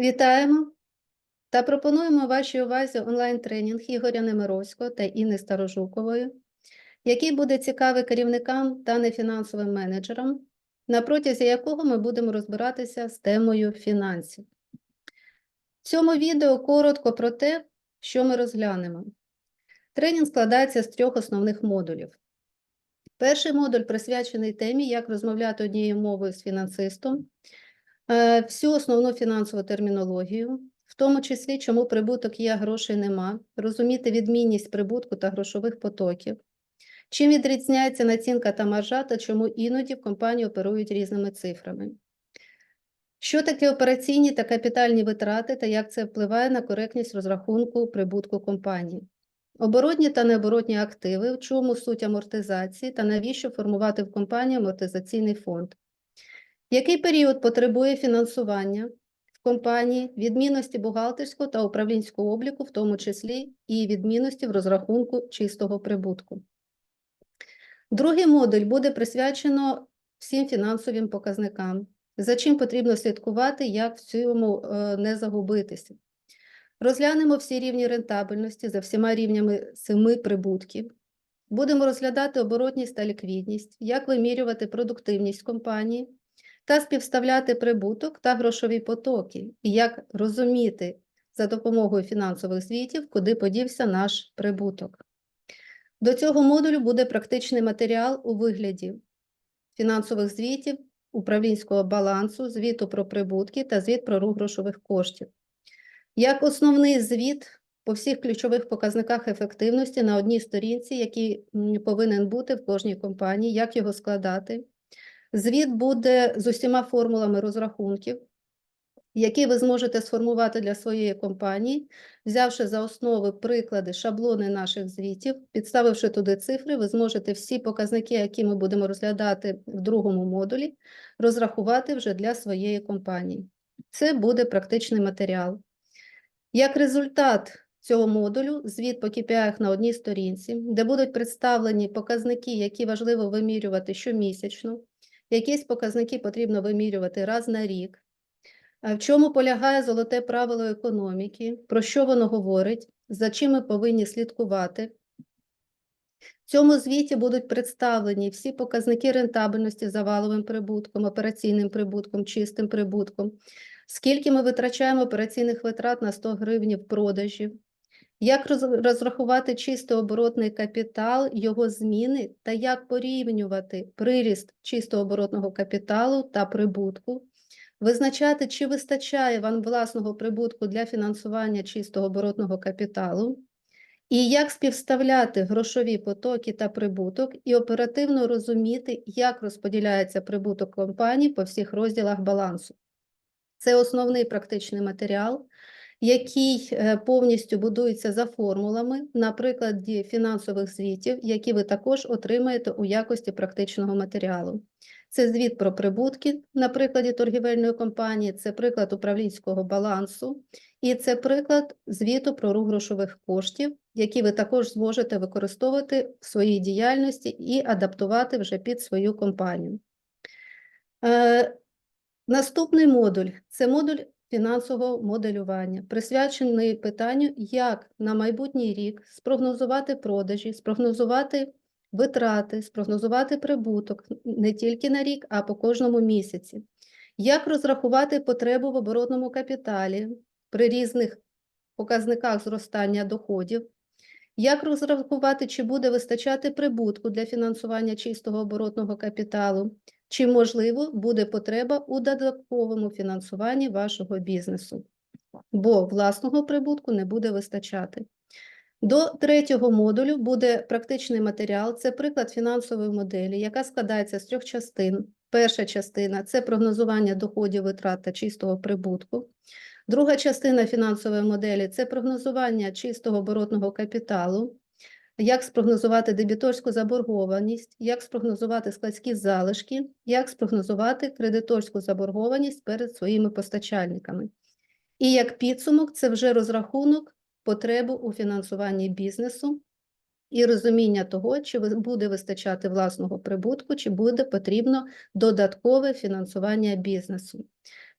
Вітаємо та пропонуємо вашій увазі онлайн-тренінг Ігоря Немировського та Інни Старожукової, який буде цікавий керівникам та нефінансовим менеджерам, на протязі якого ми будемо розбиратися з темою фінансів. В цьому відео коротко про те, що ми розглянемо. Тренінг складається з трьох основних модулів. Перший модуль присвячений темі, як розмовляти однією мовою з фінансистом, всю основну фінансову термінологію, в тому числі, чому прибуток є, а грошей нема, розуміти відмінність прибутку та грошових потоків, чим відрізняється націнка та маржа та чому іноді в компанії оперують різними цифрами. Що таке операційні та капітальні витрати та як це впливає на коректність розрахунку прибутку компанії? Оборотні та необоротні активи, в чому суть амортизації та навіщо формувати в компанії амортизаційний фонд? Який період потребує фінансування в компанії, відмінності бухгалтерського та управлінського обліку, в тому числі і відмінності в розрахунку чистого прибутку? Другий модуль буде присвячено всім фінансовим показникам, за чим потрібно слідкувати, як в цьому е, не загубитися. Розглянемо всі рівні рентабельності за всіма рівнями семи прибутків. Будемо розглядати оборотність та ліквідність, як вимірювати продуктивність компанії та співставляти прибуток та грошові потоки, і як розуміти за допомогою фінансових звітів, куди подівся наш прибуток. До цього модулю буде практичний матеріал у вигляді фінансових звітів, управлінського балансу, звіту про прибутки та звіт про рух грошових коштів. Як основний звіт по всіх ключових показниках ефективності на одній сторінці, який повинен бути в кожній компанії, як його складати. Звіт буде з усіма формулами розрахунків, які ви зможете сформувати для своєї компанії, взявши за основи приклади, шаблони наших звітів, підставивши туди цифри, ви зможете всі показники, які ми будемо розглядати в другому модулі, розрахувати вже для своєї компанії. Це буде практичний матеріал. Як результат цього модулю, звіт по KPI на одній сторінці, де будуть представлені показники, які важливо вимірювати щомісячно, якісь показники потрібно вимірювати раз на рік. В чому полягає золоте правило економіки, про що воно говорить, за чим ми повинні слідкувати. В цьому звіті будуть представлені всі показники рентабельності за валовим прибутком, операційним прибутком, чистим прибутком, скільки ми витрачаємо операційних витрат на 100 гривень продажів, як розрахувати чистий оборотний капітал, його зміни та як порівнювати приріст чистого оборотного капіталу та прибутку, визначати, чи вистачає вам власного прибутку для фінансування чистого оборотного капіталу, і як співставляти грошові потоки та прибуток, і оперативно розуміти, як розподіляється прибуток компанії по всіх розділах балансу. Це основний практичний матеріал, який е, повністю будується за формулами, на прикладі фінансових звітів, які ви також отримаєте у якості практичного матеріалу. Це звіт про прибутки на прикладі торгівельної компанії, це приклад управлінського балансу, і це приклад звіту про рух грошових коштів, які ви також зможете використовувати в своїй діяльності і адаптувати вже під свою компанію. Е, Наступний модуль це модуль фінансового моделювання, присвячений питанню, як на майбутній рік спрогнозувати продажі, спрогнозувати витрати, спрогнозувати прибуток не тільки на рік, а по кожному місяці, як розрахувати потребу в оборотному капіталі при різних показниках зростання доходів. Як розрахувати, чи буде вистачати прибутку для фінансування чистого оборотного капіталу, чи, можливо, буде потреба у додатковому фінансуванні вашого бізнесу, бо власного прибутку не буде вистачати. До третього модулю буде практичний матеріал, це приклад фінансової моделі, яка складається з трьох частин. Перша частина це прогнозування доходів витрат та чистого прибутку. Друга частина фінансової моделі це прогнозування чистого оборотного капіталу як спрогнозувати дебіторську заборгованість, як спрогнозувати складські залишки, як спрогнозувати кредиторську заборгованість перед своїми постачальниками. І як підсумок, це вже розрахунок потреби у фінансуванні бізнесу і розуміння того, чи буде вистачати власного прибутку, чи буде потрібно додаткове фінансування бізнесу.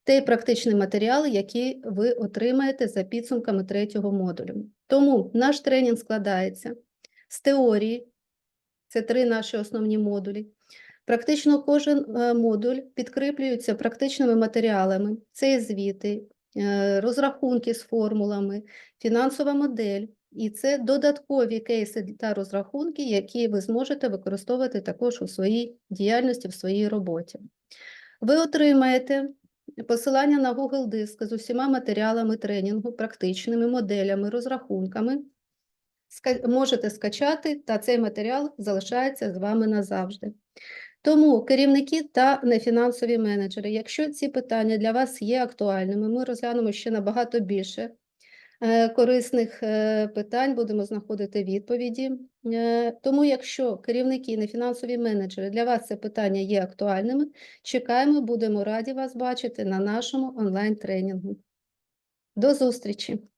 та й практичні матеріали, які ви отримаєте за підсумками третього модулю. Тому наш тренінг складається з теорії, це три наші основні модулі. Практично кожен е, модуль підкріплюється практичними матеріалами. Це звіти, е, розрахунки з формулами, фінансова модель. І це додаткові кейси та розрахунки, які ви зможете використовувати також у своїй діяльності, в своїй роботі. Ви отримаєте посилання на Google Диск з усіма матеріалами тренінгу, практичними моделями, розрахунками. Можете скачати, та цей матеріал залишається з вами назавжди. Тому керівники та нефінансові менеджери, якщо ці питання для вас є актуальними, ми розглянемо ще набагато більше е, корисних е, питань, будемо знаходити відповіді. Е, Тому, якщо керівники, нефінансові менеджери для вас це питання є актуальними, чекаємо, будемо раді вас бачити на нашому онлайн-тренінгу. До зустрічі!